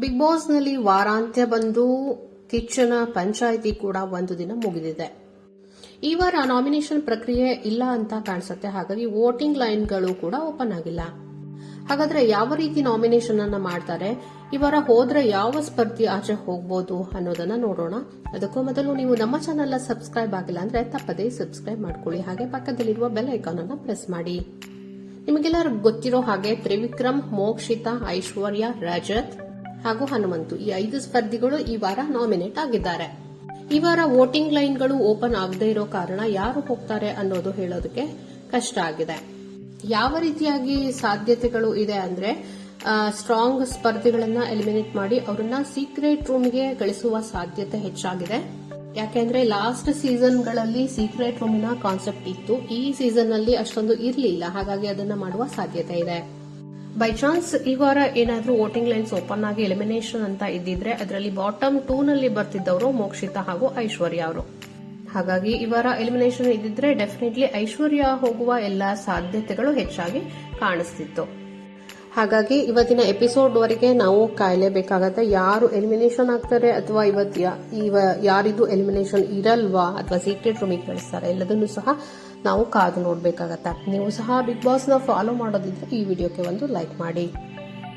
Big ಬಾಸ್ನಲ್ಲಿ ವಾರಾಂತ್ಯ ಬಂದು ಕಿಚ್ಚನ ಪಂಚಾಯಿತಿ ಕೂಡ ಒಂದು ದಿನ ಮುಗಿದಿದೆ. ಈ ವಾರ ನಾಮಿನೇಷನ್ ಪ್ರಕ್ರಿಯೆ ಇಲ್ಲ ಅಂತ ಕಾಣಿಸುತ್ತೆ. ಹಾಗಾಗಿ ವೋಟಿಂಗ್ ಲೈನ್ಗಳು ಕೂಡ ಓಪನ್ ಆಗಿಲ್ಲ. ಹಾಗಾದ್ರೆ ಯಾವ ರೀತಿ ನಾಮಿನೇಷನ್ ಅನ್ನ ಮಾಡ್ತಾರೆ? ಈ ವಾರ ಹೋದ್ರೆ ಯಾವ ಸ್ಪರ್ಧಿ ಆಚೆ ಹೋಗ್ಬೋದು ಅನ್ನೋದನ್ನ ನೋಡೋಣ. ಅದಕ್ಕೂ ಮೊದಲು ನೀವು ನಮ್ಮ ಚಾನೆಲ್ ಸಬ್ಸ್ಕ್ರೈಬ್ ಆಗಿಲ್ಲ ಅಂದ್ರೆ ತಪ್ಪದೇ ಸಬ್ಸ್ಕ್ರೈಬ್ ಮಾಡ್ಕೊಳ್ಳಿ. ಹಾಗೆ ಪಕ್ಕದಲ್ಲಿರುವ ಬೆಲ್ ಐಕಾನ್ ಅನ್ನ ಪ್ರೆಸ್ ಮಾಡಿ. ನಿಮಗೆಲ್ಲರೂ ಗೊತ್ತಿರೋ ಹಾಗೆ ತ್ರಿವಿಕ್ರಮ್, ಮೋಕ್ಷಿತಾ, ಐಶ್ವರ್ಯ, ರಜತ್ ಹಾಗೂ ಹನುಮಂತು ಈ ಐದು ಸ್ಪರ್ಧಿಗಳು ಈ ವಾರ ನಾಮಿನೇಟ್ ಆಗಿದ್ದಾರೆ. ಈ ವಾರ ವೋಟಿಂಗ್ ಲೈನ್ಗಳು ಓಪನ್ ಆಗದೇ ಇರೋ ಕಾರಣ ಯಾರು ಹೋಗ್ತಾರೆ ಅನ್ನೋದು ಹೇಳೋದಕ್ಕೆ ಕಷ್ಟ ಆಗಿದೆ. ಯಾವ ರೀತಿಯಾಗಿ ಸಾಧ್ಯತೆಗಳು ಇದೆ ಅಂದ್ರೆ ಸ್ಟ್ರಾಂಗ್ ಸ್ಪರ್ಧಿಗಳನ್ನ ಎಲಿಮಿನೇಟ್ ಮಾಡಿ ಅವರನ್ನ ಸೀಕ್ರೆಟ್ ರೂಮ್ಗೆ ಗಳಿಸುವ ಸಾಧ್ಯತೆ ಹೆಚ್ಚಾಗಿದೆ. ಯಾಕೆಂದ್ರೆ ಲಾಸ್ಟ್ ಸೀಸನ್ಗಳಲ್ಲಿ ಸೀಕ್ರೆಟ್ ರೂಮಿನ ಕಾನ್ಸೆಪ್ಟ್ ಇತ್ತು. ಈ ಸೀಸನ್ ಅಲ್ಲಿ ಅಷ್ಟೊಂದು ಇರಲಿಲ್ಲ. ಹಾಗಾಗಿ ಅದನ್ನ ಮಾಡುವ ಸಾಧ್ಯತೆ ಇದೆ. ಬೈ ಚಾನ್ಸ್ ಈ ವಾರ ಏನಾದರೂ ವೋಟಿಂಗ್ ಲೈನ್ಸ್ ಓಪನ್ ಆಗಿ ಎಲಿಮಿನೇಷನ್ ಅಂತ ಇದ್ದಿದ್ರೆ ಅದರಲ್ಲಿ ಬಾಟಮ್ ಟೂ ನಲ್ಲಿ ಬರ್ತಿದ್ದವರು ಮೋಕ್ಷಿತಾ ಹಾಗೂ ಐಶ್ವರ್ಯ ಅವರು. ಹಾಗಾಗಿ ಈ ವಾರ ಎಲಿಮಿನೇಷನ್ ಇದ್ದಿದ್ರೆ ಡೆಫಿನೆಟ್ಲಿ ಐಶ್ವರ್ಯ ಹೋಗುವ ಎಲ್ಲಾ ಸಾಧ್ಯತೆಗಳು ಹೆಚ್ಚಾಗಿ ಕಾಣಿಸ್ತಿತ್ತು. ಹಾಗಾಗಿ ಇವತ್ತಿನ ಎಪಿಸೋಡ್ ವರೆಗೆ ನಾವು ಕಾಯಲೇಬೇಕಾಗತ್ತೆ. ಯಾರು ಎಲಿಮಿನೇಷನ್ ಆಗ್ತಾರೆ ಅಥವಾ ಇವತ್ತು ಇವ ಯಾರಿದು ಎಲಿಮಿನೇಷನ್ ಇರಲ್ವಾ ಅಥವಾ ಸೀಕ್ರೆಟ್ ರೂಮಿಗೆ ಕಳಿಸ್ತಾರೆ ಎಲ್ಲದನ್ನು ಸಹ ನಾವು ಕಾದು ನೋಡಬೇಕಾಗತ್ತೆ. ನೀವು ಸಹ ಬಿಗ್ ಬಾಸ್ನ ಫಾಲೋ ಮಾಡೋದಿದ್ರೆ ಈ ವಿಡಿಯೋಕ್ಕೆ ಒಂದು ಲೈಕ್ ಮಾಡಿ.